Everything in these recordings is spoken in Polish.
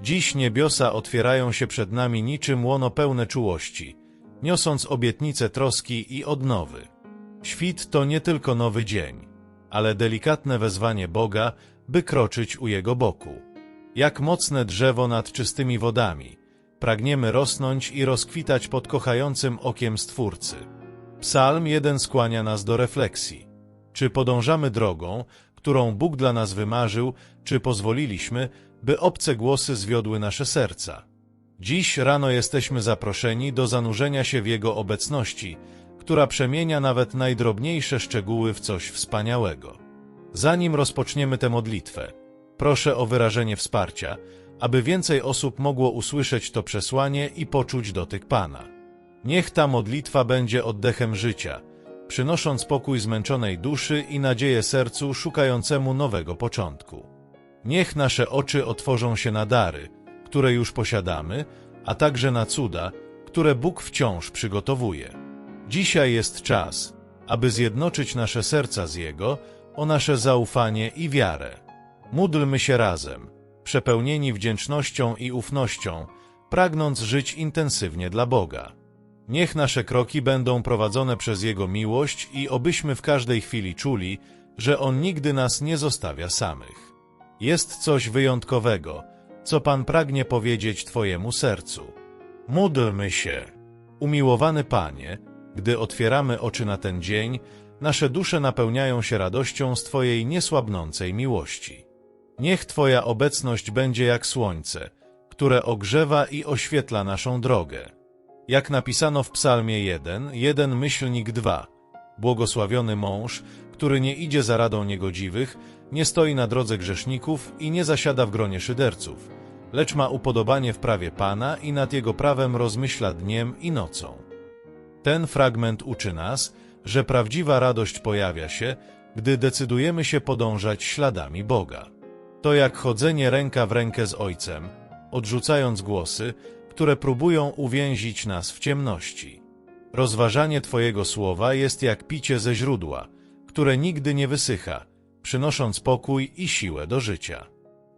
Dziś niebiosa otwierają się przed nami niczym łono pełne czułości, niosąc obietnice troski i odnowy. Świt to nie tylko nowy dzień, ale delikatne wezwanie Boga, by kroczyć u Jego boku. Jak mocne drzewo nad czystymi wodami, pragniemy rosnąć i rozkwitać pod kochającym okiem Stwórcy. Psalm 1 skłania nas do refleksji. Czy podążamy drogą, którą Bóg dla nas wymarzył, czy pozwoliliśmy, by obce głosy zwiodły nasze serca? Dziś rano jesteśmy zaproszeni do zanurzenia się w Jego obecności, która przemienia nawet najdrobniejsze szczegóły w coś wspaniałego. Zanim rozpoczniemy tę modlitwę, proszę o wyrażenie wsparcia, aby więcej osób mogło usłyszeć to przesłanie i poczuć dotyk Pana. Niech ta modlitwa będzie oddechem życia, przynosząc pokój zmęczonej duszy i nadzieję sercu szukającemu nowego początku. Niech nasze oczy otworzą się na dary, które już posiadamy, a także na cuda, które Bóg wciąż przygotowuje. Dzisiaj jest czas, aby zjednoczyć nasze serca z Jego o nasze zaufanie i wiarę. Módlmy się razem, przepełnieni wdzięcznością i ufnością, pragnąc żyć intensywnie dla Boga. Niech nasze kroki będą prowadzone przez Jego miłość i obyśmy w każdej chwili czuli, że On nigdy nas nie zostawia samych. Jest coś wyjątkowego, co Pan pragnie powiedzieć Twojemu sercu. Módlmy się. Umiłowany Panie, gdy otwieramy oczy na ten dzień, nasze dusze napełniają się radością z Twojej niesłabnącej miłości. Niech Twoja obecność będzie jak słońce, które ogrzewa i oświetla naszą drogę. Jak napisano w Psalmie 1, 1 myślnik 2. Błogosławiony mąż, który nie idzie za radą niegodziwych, nie stoi na drodze grzeszników i nie zasiada w gronie szyderców, lecz ma upodobanie w prawie Pana i nad jego prawem rozmyśla dniem i nocą. Ten fragment uczy nas, że prawdziwa radość pojawia się, gdy decydujemy się podążać śladami Boga. To jak chodzenie ręka w rękę z Ojcem, odrzucając głosy, które próbują uwięzić nas w ciemności. Rozważanie Twojego słowa jest jak picie ze źródła, które nigdy nie wysycha, przynosząc pokój i siłę do życia.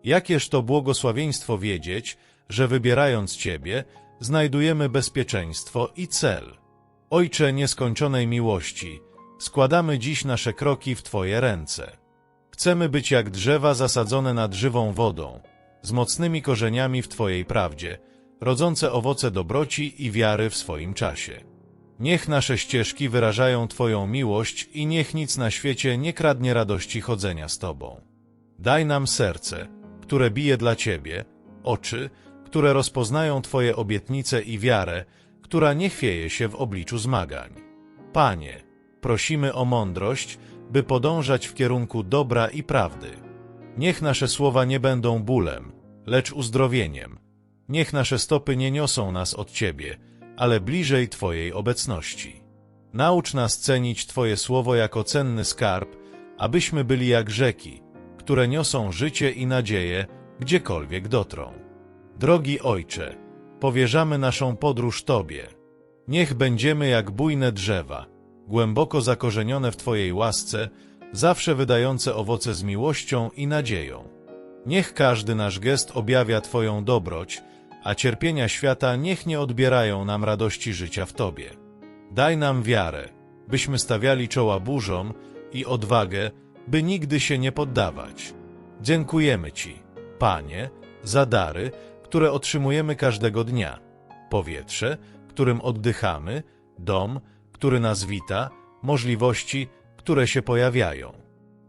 Jakież to błogosławieństwo wiedzieć, że wybierając Ciebie, znajdujemy bezpieczeństwo i cel. Ojcze nieskończonej miłości, składamy dziś nasze kroki w Twoje ręce. Chcemy być jak drzewa zasadzone nad żywą wodą, z mocnymi korzeniami w Twojej prawdzie, rodzące owoce dobroci i wiary w swoim czasie. Niech nasze ścieżki wyrażają Twoją miłość i niech nic na świecie nie kradnie radości chodzenia z Tobą. Daj nam serce, które bije dla Ciebie, oczy, które rozpoznają Twoje obietnice i wiarę, która nie chwieje się w obliczu zmagań. Panie, prosimy o mądrość, by podążać w kierunku dobra i prawdy. Niech nasze słowa nie będą bólem, lecz uzdrowieniem. Niech nasze stopy nie niosą nas od Ciebie, ale bliżej Twojej obecności. Naucz nas cenić Twoje słowo jako cenny skarb, abyśmy byli jak rzeki, które niosą życie i nadzieję, gdziekolwiek dotrą. Drogi Ojcze, powierzamy naszą podróż Tobie. Niech będziemy jak bujne drzewa, głęboko zakorzenione w Twojej łasce, zawsze wydające owoce z miłością i nadzieją. Niech każdy nasz gest objawia Twoją dobroć, a cierpienia świata niech nie odbierają nam radości życia w Tobie. Daj nam wiarę, byśmy stawiali czoła burzom i odwagę, by nigdy się nie poddawać. Dziękujemy Ci, Panie, za dary, które otrzymujemy każdego dnia. Powietrze, którym oddychamy, dom, który nas wita, możliwości, które się pojawiają.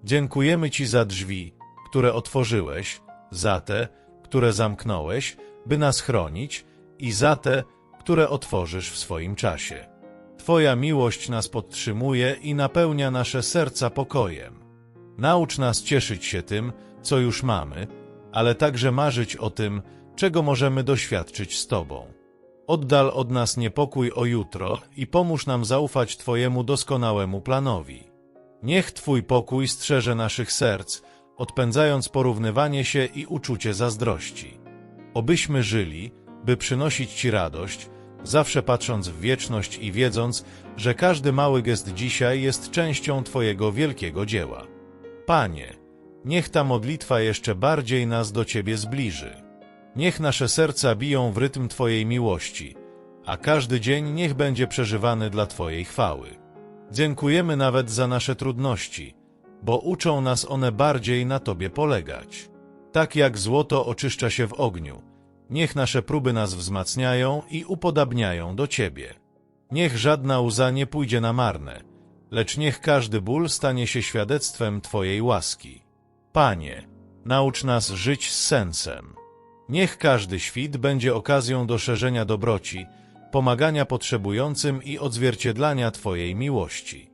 Dziękujemy Ci za drzwi, które otworzyłeś, za te, które zamknąłeś, by nas chronić i za te, które otworzysz w swoim czasie. Twoja miłość nas podtrzymuje i napełnia nasze serca pokojem. Naucz nas cieszyć się tym, co już mamy, ale także marzyć o tym, czego możemy doświadczyć z Tobą. Oddal od nas niepokój o jutro i pomóż nam zaufać Twojemu doskonałemu planowi. Niech Twój pokój strzeże naszych serc, odpędzając porównywanie się i uczucie zazdrości. Obyśmy żyli, by przynosić Ci radość, zawsze patrząc w wieczność i wiedząc, że każdy mały gest dzisiaj jest częścią Twojego wielkiego dzieła. Panie, niech ta modlitwa jeszcze bardziej nas do Ciebie zbliży. Niech nasze serca biją w rytm Twojej miłości, a każdy dzień niech będzie przeżywany dla Twojej chwały. Dziękujemy nawet za nasze trudności, bo uczą nas one bardziej na Tobie polegać. Tak jak złoto oczyszcza się w ogniu, niech nasze próby nas wzmacniają i upodabniają do Ciebie. Niech żadna łza nie pójdzie na marne, lecz niech każdy ból stanie się świadectwem Twojej łaski. Panie, naucz nas żyć z sensem. Niech każdy świt będzie okazją do szerzenia dobroci, pomagania potrzebującym i odzwierciedlania Twojej miłości.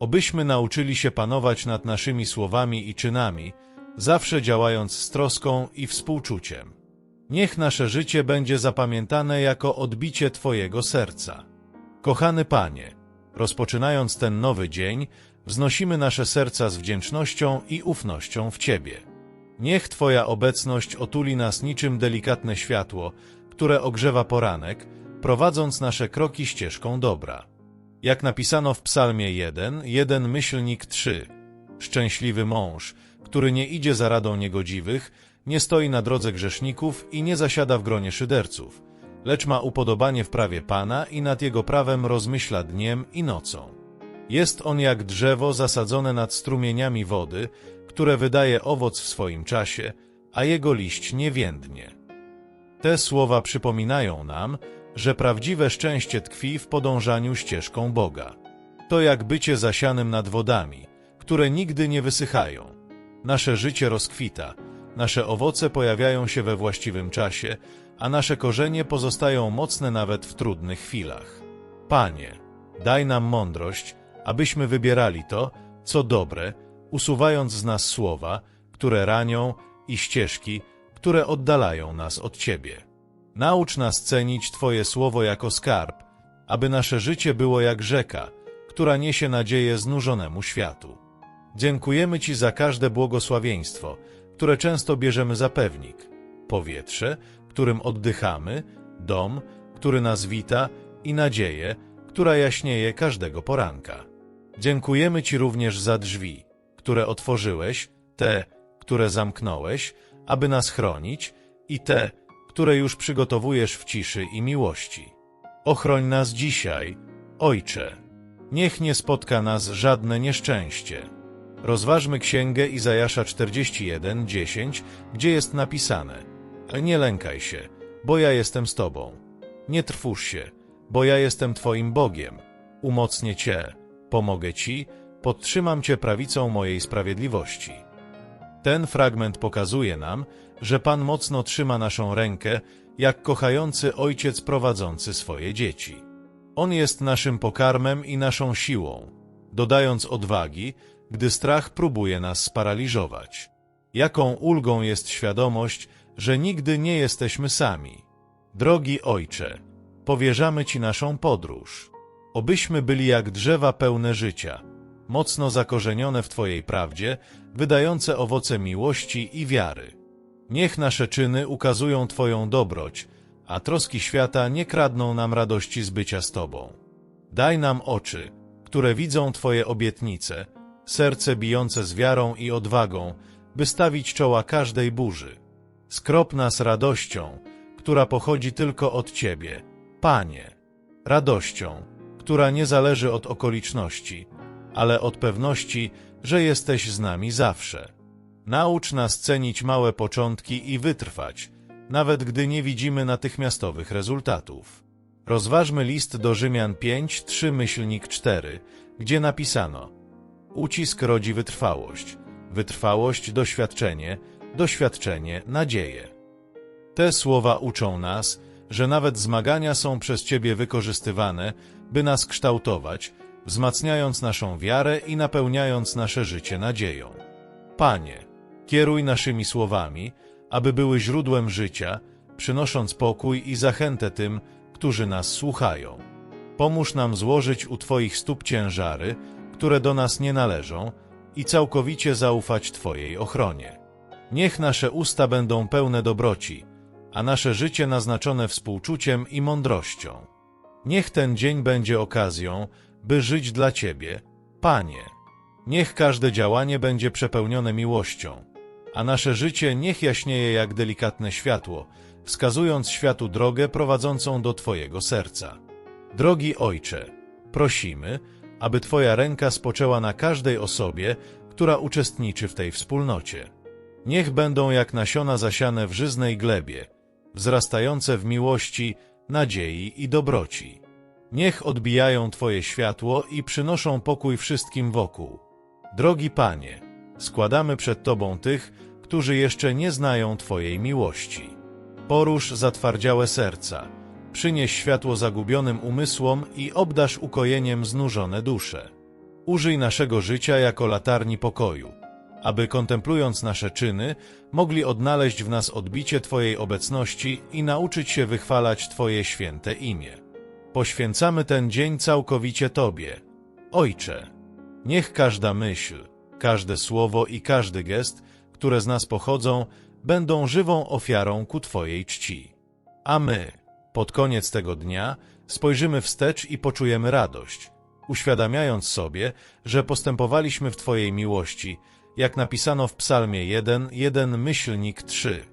Obyśmy nauczyli się panować nad naszymi słowami i czynami, zawsze działając z troską i współczuciem. Niech nasze życie będzie zapamiętane jako odbicie Twojego serca. Kochany Panie, rozpoczynając ten nowy dzień, wznosimy nasze serca z wdzięcznością i ufnością w Ciebie. Niech Twoja obecność otuli nas niczym delikatne światło, które ogrzewa poranek, prowadząc nasze kroki ścieżką dobra. Jak napisano w Psalmie 1, 1 myślnik 3. Szczęśliwy mąż, który nie idzie za radą niegodziwych, nie stoi na drodze grzeszników i nie zasiada w gronie szyderców, lecz ma upodobanie w prawie Pana i nad jego prawem rozmyśla dniem i nocą. Jest on jak drzewo zasadzone nad strumieniami wody, które wydaje owoc w swoim czasie, a jego liść nie więdnie. Te słowa przypominają nam, że prawdziwe szczęście tkwi w podążaniu ścieżką Boga. To jak bycie zasianym nad wodami, które nigdy nie wysychają. Nasze życie rozkwita, nasze owoce pojawiają się we właściwym czasie, a nasze korzenie pozostają mocne nawet w trudnych chwilach. Panie, daj nam mądrość, abyśmy wybierali to, co dobre, usuwając z nas słowa, które ranią i ścieżki, które oddalają nas od Ciebie. Naucz nas cenić Twoje słowo jako skarb, aby nasze życie było jak rzeka, która niesie nadzieję znużonemu światu. Dziękujemy Ci za każde błogosławieństwo, które często bierzemy za pewnik. Powietrze, którym oddychamy, dom, który nas wita i nadzieję, która jaśnieje każdego poranka. Dziękujemy Ci również za drzwi, które otworzyłeś, te, które zamknąłeś, aby nas chronić i te, które już przygotowujesz w ciszy i miłości. Ochroń nas dzisiaj, Ojcze. Niech nie spotka nas żadne nieszczęście. Rozważmy Księgę Izajasza 41:10, gdzie jest napisane: Nie lękaj się, bo ja jestem z tobą. Nie trwóż się, bo ja jestem twoim Bogiem. Umocnię cię, pomogę ci, podtrzymam cię prawicą mojej sprawiedliwości. Ten fragment pokazuje nam, że Pan mocno trzyma naszą rękę, jak kochający ojciec prowadzący swoje dzieci. On jest naszym pokarmem i naszą siłą, dodając odwagi, gdy strach próbuje nas sparaliżować. Jaką ulgą jest świadomość, że nigdy nie jesteśmy sami. Drogi Ojcze, powierzamy Ci naszą podróż. Obyśmy byli jak drzewa pełne życia, mocno zakorzenione w Twojej prawdzie, wydające owoce miłości i wiary. Niech nasze czyny ukazują Twoją dobroć, a troski świata nie kradną nam radości z bycia z Tobą. Daj nam oczy, które widzą Twoje obietnice, serce bijące z wiarą i odwagą, by stawić czoła każdej burzy. Skrop nas radością, która pochodzi tylko od Ciebie, Panie. Radością, która nie zależy od okoliczności, ale od pewności, że jesteś z nami zawsze. Naucz nas cenić małe początki i wytrwać, nawet gdy nie widzimy natychmiastowych rezultatów. Rozważmy list do Rzymian 5, 3 myślnik 4, gdzie napisano Ucisk rodzi wytrwałość, wytrwałość doświadczenie, doświadczenie nadzieję. Te słowa uczą nas, że nawet zmagania są przez Ciebie wykorzystywane, by nas kształtować, wzmacniając naszą wiarę i napełniając nasze życie nadzieją. Panie, kieruj naszymi słowami, aby były źródłem życia, przynosząc pokój i zachętę tym, którzy nas słuchają. Pomóż nam złożyć u Twoich stóp ciężary, które do nas nie należą, i całkowicie zaufać Twojej ochronie. Niech nasze usta będą pełne dobroci, a nasze życie naznaczone współczuciem i mądrością. Niech ten dzień będzie okazją, by żyć dla Ciebie, Panie. Niech każde działanie będzie przepełnione miłością, a nasze życie niech jaśnieje jak delikatne światło, wskazując światu drogę prowadzącą do Twojego serca. Drogi Ojcze, prosimy, aby Twoja ręka spoczęła na każdej osobie, która uczestniczy w tej wspólnocie. Niech będą jak nasiona zasiane w żyznej glebie, wzrastające w miłości, nadziei i dobroci. Niech odbijają Twoje światło i przynoszą pokój wszystkim wokół. Drogi Panie, składamy przed Tobą tych, którzy jeszcze nie znają Twojej miłości. Porusz zatwardziałe serca, przynieś światło zagubionym umysłom i obdasz ukojeniem znużone dusze. Użyj naszego życia jako latarni pokoju, aby kontemplując nasze czyny, mogli odnaleźć w nas odbicie Twojej obecności i nauczyć się wychwalać Twoje święte imię. Poświęcamy ten dzień całkowicie Tobie. Ojcze, niech każda myśl, każde słowo i każdy gest, które z nas pochodzą, będą żywą ofiarą ku Twojej czci. A my, pod koniec tego dnia, spojrzymy wstecz i poczujemy radość, uświadamiając sobie, że postępowaliśmy w Twojej miłości, jak napisano w Psalmie 1, 1 myślnik 3.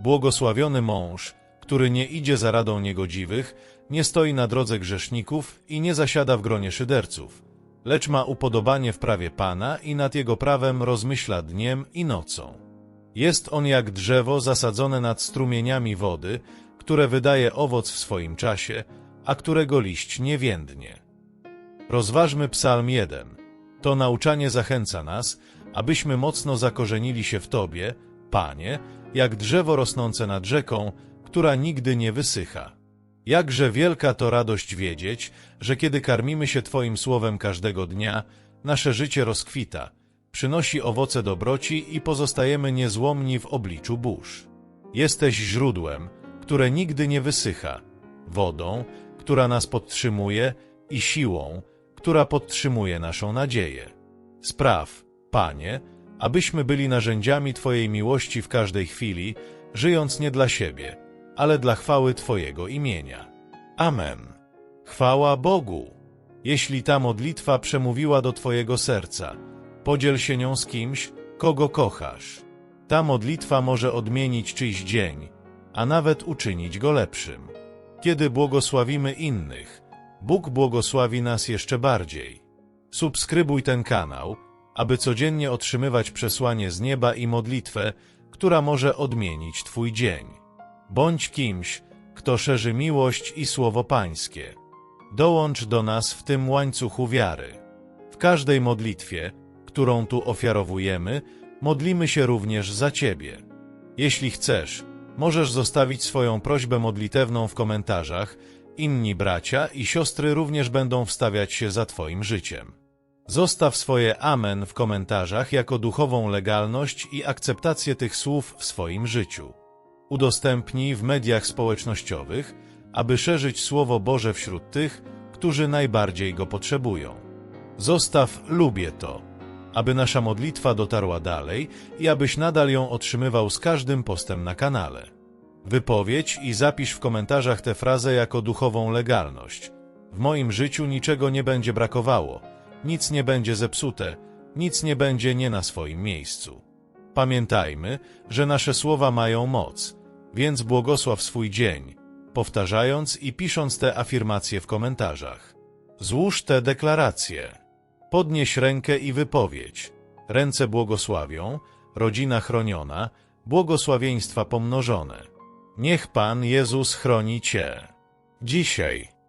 Błogosławiony mąż, który nie idzie za radą niegodziwych, nie stoi na drodze grzeszników i nie zasiada w gronie szyderców, lecz ma upodobanie w prawie Pana i nad jego prawem rozmyśla dniem i nocą. Jest on jak drzewo zasadzone nad strumieniami wody, które wydaje owoc w swoim czasie, a którego liść nie więdnie. Rozważmy Psalm 1. To nauczanie zachęca nas, abyśmy mocno zakorzenili się w Tobie, Panie, jak drzewo rosnące nad rzeką, która nigdy nie wysycha. Jakże wielka to radość wiedzieć, że kiedy karmimy się Twoim słowem każdego dnia, nasze życie rozkwita, przynosi owoce dobroci i pozostajemy niezłomni w obliczu burz. Jesteś źródłem, które nigdy nie wysycha, wodą, która nas podtrzymuje i siłą, która podtrzymuje naszą nadzieję. Spraw, Panie, abyśmy byli narzędziami Twojej miłości w każdej chwili, żyjąc nie dla siebie, ale dla chwały Twojego imienia. Amen. Chwała Bogu. Jeśli ta modlitwa przemówiła do Twojego serca, podziel się nią z kimś, kogo kochasz. Ta modlitwa może odmienić czyjś dzień, a nawet uczynić go lepszym. Kiedy błogosławimy innych, Bóg błogosławi nas jeszcze bardziej. Subskrybuj ten kanał, aby codziennie otrzymywać przesłanie z nieba i modlitwę, która może odmienić Twój dzień. Bądź kimś, kto szerzy miłość i słowo Pańskie. Dołącz do nas w tym łańcuchu wiary. W każdej modlitwie, którą tu ofiarowujemy, modlimy się również za Ciebie. Jeśli chcesz, możesz zostawić swoją prośbę modlitewną w komentarzach. Inni bracia i siostry również będą wstawiać się za Twoim życiem. Zostaw swoje amen w komentarzach jako duchową legalność i akceptację tych słów w swoim życiu. Udostępnij w mediach społecznościowych, aby szerzyć Słowo Boże wśród tych, którzy najbardziej go potrzebują. Zostaw lubię to, aby nasza modlitwa dotarła dalej i abyś nadal ją otrzymywał z każdym postem na kanale. Wypowiedź i zapisz w komentarzach tę frazę jako duchową legalność. W moim życiu niczego nie będzie brakowało, nic nie będzie zepsute, nic nie będzie nie na swoim miejscu. Pamiętajmy, że nasze słowa mają moc, więc błogosław swój dzień, powtarzając i pisząc te afirmacje w komentarzach. Złóż te deklaracje. Podnieś rękę i wypowiedź. Ręce błogosławią, rodzina chroniona, błogosławieństwa pomnożone. Niech Pan Jezus chroni Cię. Dzisiaj